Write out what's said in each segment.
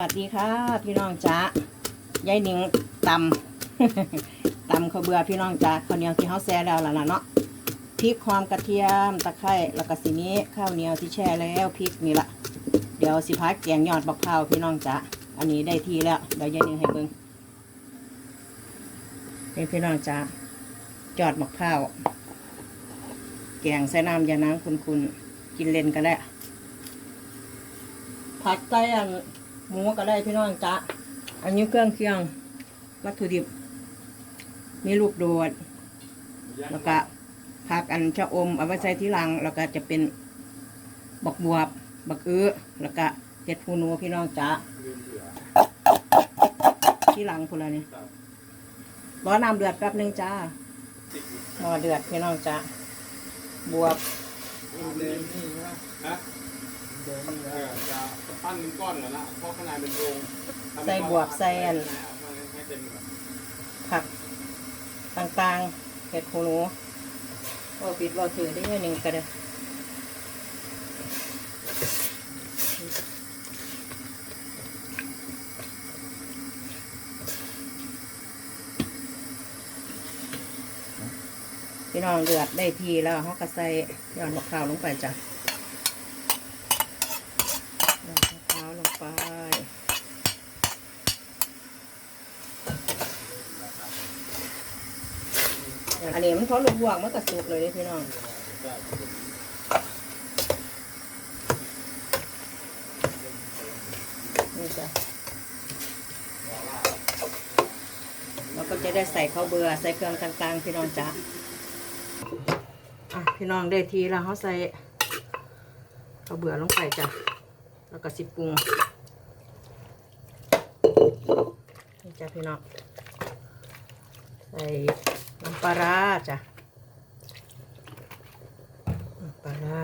สวัสดีค่ะพี่น้องจ๊ะยายหนิงตำตำข้าวเบื่อพี่น้องจ๊ะข้าวเหนียวที่เขาแซ่แล้วล่ะนะเนาะพริกหอมกระเทียมตะไคร้แล้วก็สีนี้ข้าวเหนียวที่แช่แล้วพริกนี่ละเดี๋ยวสิพักแกงยอดบักพร้าวพี่น้องจ๊ะอันนี้ได้ที่แล้วเดี๋ยวยายหนิงให้เบิ่งนี่พี่น้องจ๊ะจอดบักพร้าวแกงใส่น้ำยาน้ำคุณๆกินเล่นก็ได้ผัดไก่อัน หมูก็ได้พี่น้องจ๊ะอันนี้เครื่องเคียง วัตถุดิบ มีลูกโดด แล้วก็ผักอันชะอมเอาไว้ใส่ที่หลัง แล้วก็จะเป็นบักบวบ บักอื้อแล้วก็เห็ดหูหนูพี่น้องจ๊ะที่หลังพูนละนี่รอน้ำเดือดแป๊บหนึงจ้าหม้อเดือดพี่น้องจ๊ะบวบ จะปั้นเป็นก้อนเหรอละเพราะข้างในเป็นโรงใส่บวบใส่อันให้เต็มก่อนผักต่างๆเห็ดหูหนูว่าปิดว่าถือได้ยังหนึ่งก็ได้พี่น้องเดือดได้ทีแล้วเขาก็ใส่ยอดมะพร้าวลงไปจ้ะยอดมะพร้าวลงไป อันนี้มันพอลูกบวกมันก็สุกเลยพี่น้องนี่จ้ะเราก็จะได้ใส่ข้าวเบื่อใส่เครื่องต่างๆ พี่น้องจ้ะอะพี่น้องได้ทีแล้วเขาใส่ข้าวเบื่อลงไปจ้ะแล้วก็สิปรุงนี่จ้ะพี่น้องใส่ ปลาร้าจ้ะปลาร้า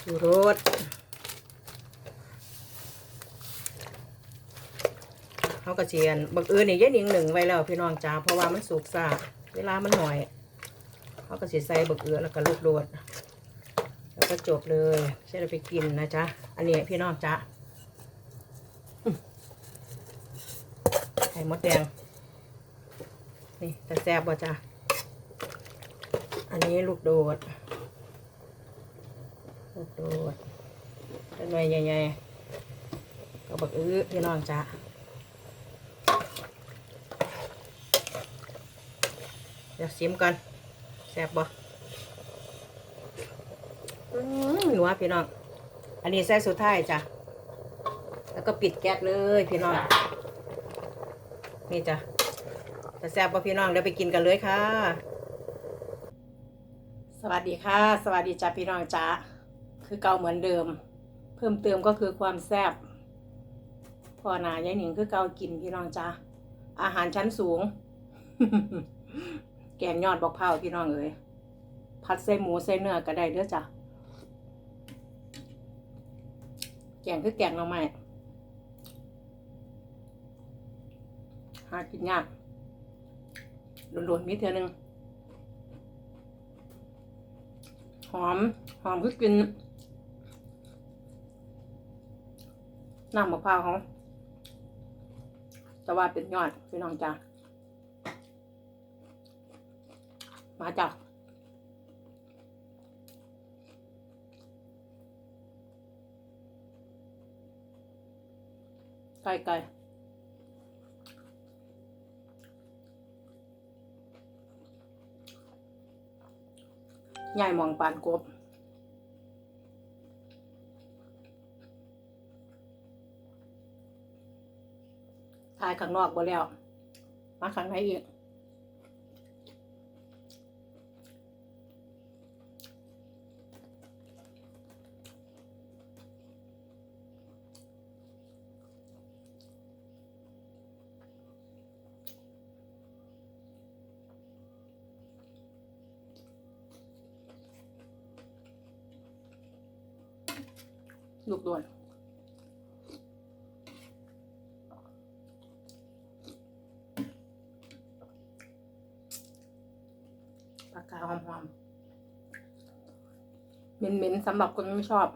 ชูรสเขากระเจียนบังเอิญนี่ยายหนิงหนึ่งไว้แล้วพี่น้องจ้าเพราะว่ามันสุกซาเวลามันหน่อยเขาก็สีใส่บักเอือแล้วก็ลูกโดดแล้วก็จบเลยใช่เราไปกินนะจ๊ะ อันนี้พี่น้องจ้าอื้อไข่มดแดง นี่แต่แซ่บบ่จ้ะ อันนี้ลูกโดด ลูกโดดเป็นหน่วยใหญ่ๆก็บักอื้อพี่น้องจ้ะเดี๋ยวชิมกันแซ่บบ่หนัวพี่น้อง อันนี้แซ่บสุดท้ายจ้ะ แล้วก็ปิดแก๊สเลยพี่น้อง นี่จ้ะ จะแซ่บป่พี่น้องเดี๋ยวไปกินกันเลยค่ะ สวัสดีค่ะ สวัสดีจ้ะพี่น้องจ้าคือเก่าเหมือนเดิม เพิ่มเติมก็คือความแซ่บพอหนายายหนิงคือเก่ากินพี่น้องจ้าอาหารชั้นสูง แกงยอดบอกเผาพี่น้องเอ้ยผัดใส่หมูใส่เนื้อก็ได้เด้อจ้ะแกงคือแกงหน่อไม้หากินยาก โดนๆมีเท่านึงหอม หอมคือกินน้ำมะพร้าวเขาแต่ว่าเป็นยอดพี่น้องจ้ามาจ้ะไก่ไก่ ใหญ่มองปานกบทายข้างนอกบ่แล้ว มาข้างในอีก ลุกด้วยปากกาหอมๆเหม็นๆสำหรับคนไม่ชอบ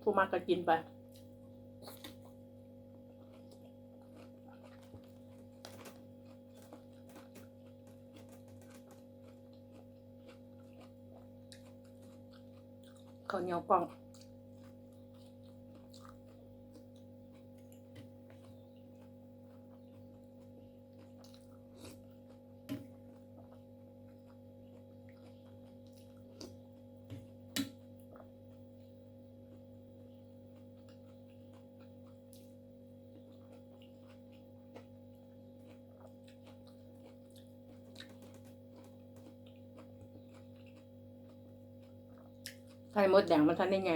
ผู้มากก็กินไปข้าวเหนียวกล่อง ไข่มดแดงมันทันได้ไง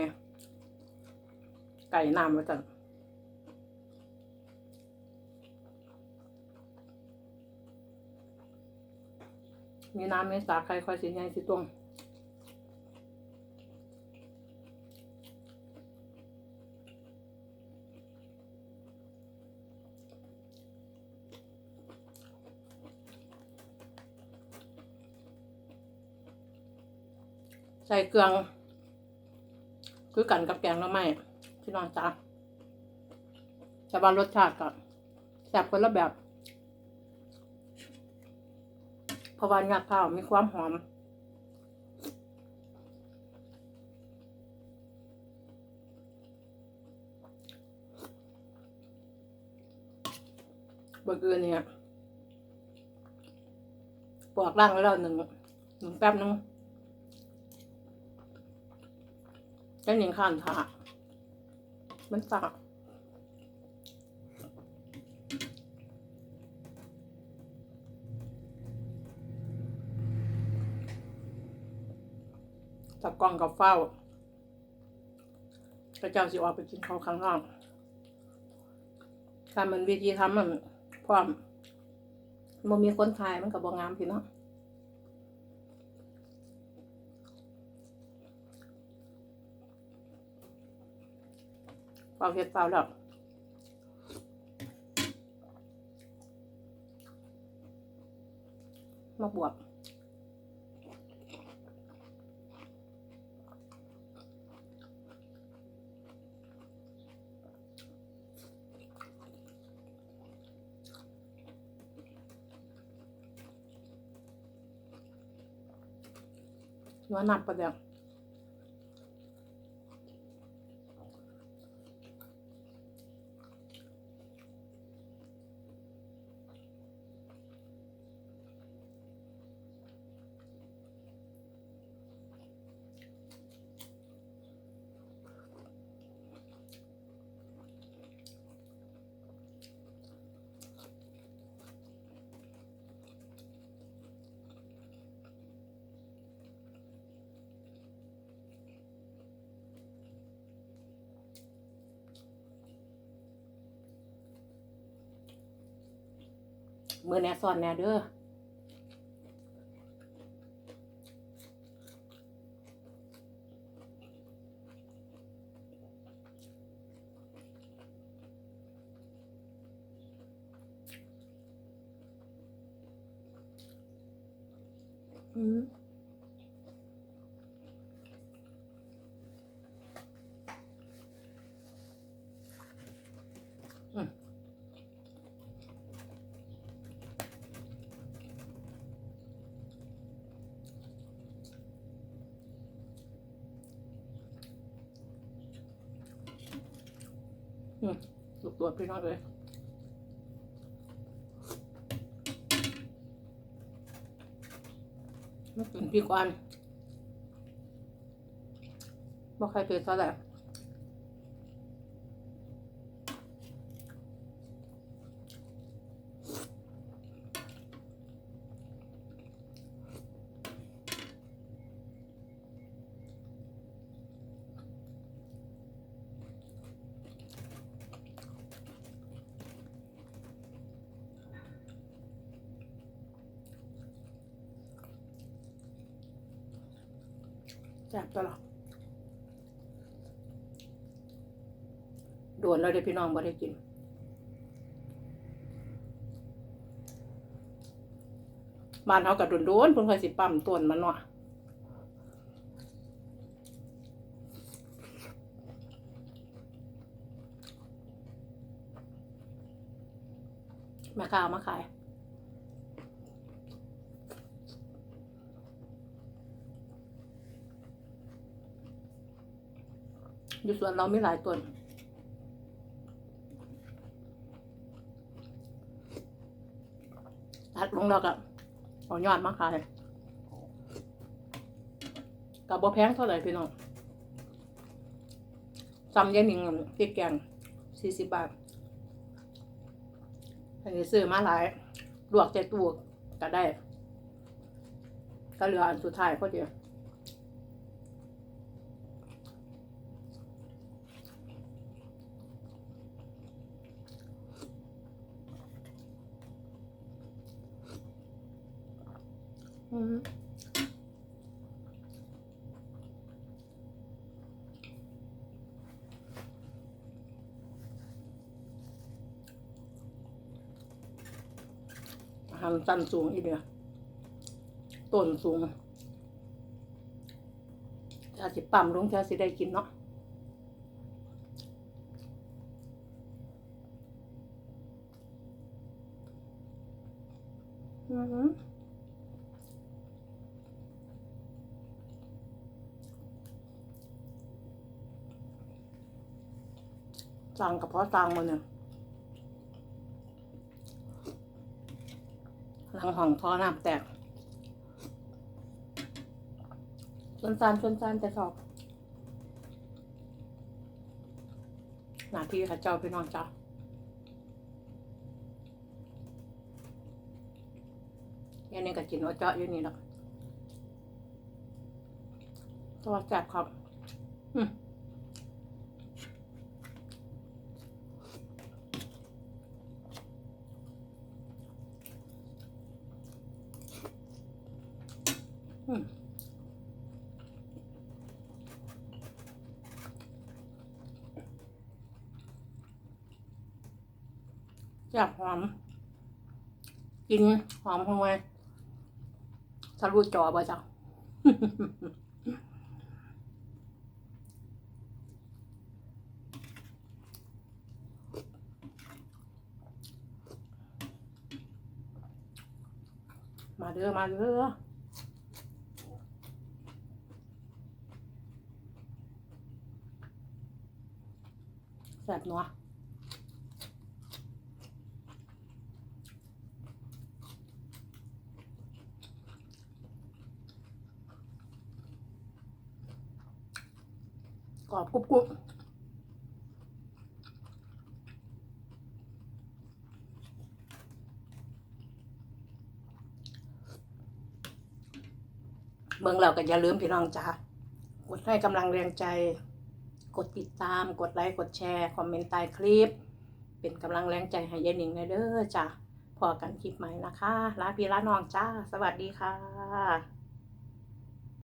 ไก่น้ำมาจันมีน้ำในสาไข่คอยสิไงสิตวงใส่เกลือง คือกันกับแกงหน้ำไม้พี่น้องจ้าแต่ว่ารสชาติก็แซ่บคนละแบบเพราะว่าหยาดข้าวมีความหอมเบอร์เกอร์เนี่ยปอกร่างไว้แล้วหนึ่งหนึ่งแป๊บนึง แค่หนิงขันค่ะมันสากตะกล้องกับเฝ้าพระเจ้าสิออกไปกินข้าวข้างนอกถ้ามันวิธีทำมันพร้อมมันมีคนทายมันกับบองงามพี่เนาะาเห็ดเปล่าแล้วมาบวกนัวหนักประเดี๋ยว มือแน่สอนแน่เด้ออือ มลูกตัวพี่น้อยเลยมากินพี่กวนบอกใครเป็นเท่าไหร่ แซ่บตลอดดนแล้วเดี๋ยวพี่น้องบ่ได้กิน บ้านเขากับโดนๆเพิ่นเคยสิปั๊มต้นมันเนาะมาข้าวมาขาย อยู่สวนเราไม่หลายต้นตัดลงแล้วก็เอายอดมาขายกับบ่แพงเท่าไหร่พี่น้องซ้ำยายหนิงพริกแกงสี่สิบบาท อันนี้ซื้อมาหลายลวกใจตู้ก็ได้ ก็เหลืออันสุดท้ายพอดี หารสั้นสูงอีเดียต้นสูงจะสิปั่มลงจะสิได้กินเนาะอือั่งกับเพาะสั่งมาเนี่ยหลังห้องท่อน้ำแตกส่วนซานส่วนซานแต่สอบหน้าที่ค่ะเจ้าพี่น้องจ้าอันนี้ก็กินว่าเจาะอยู่นี่แหละตัวแสบครับ อืมอืม จับหอมกินหอมทำไมทะลุจอบ่จ้ะมาเด้อมาเด้อแซ่บนัว กรอบ กรุบกรุบเมืองเราก็อย่าลืมพี่น้องจ้ากดให้กำลังแรงใจ กดติดตาม กดไลค์ กดแชร์ คอมเมนต์ใต้คลิป เป็นกำลังแรงใจให้ยายหนิงนะเด้อจ้ะพอกันคลิปใหม่นะคะลาพี่ลาน้องจ้า สวัสดีค่ะ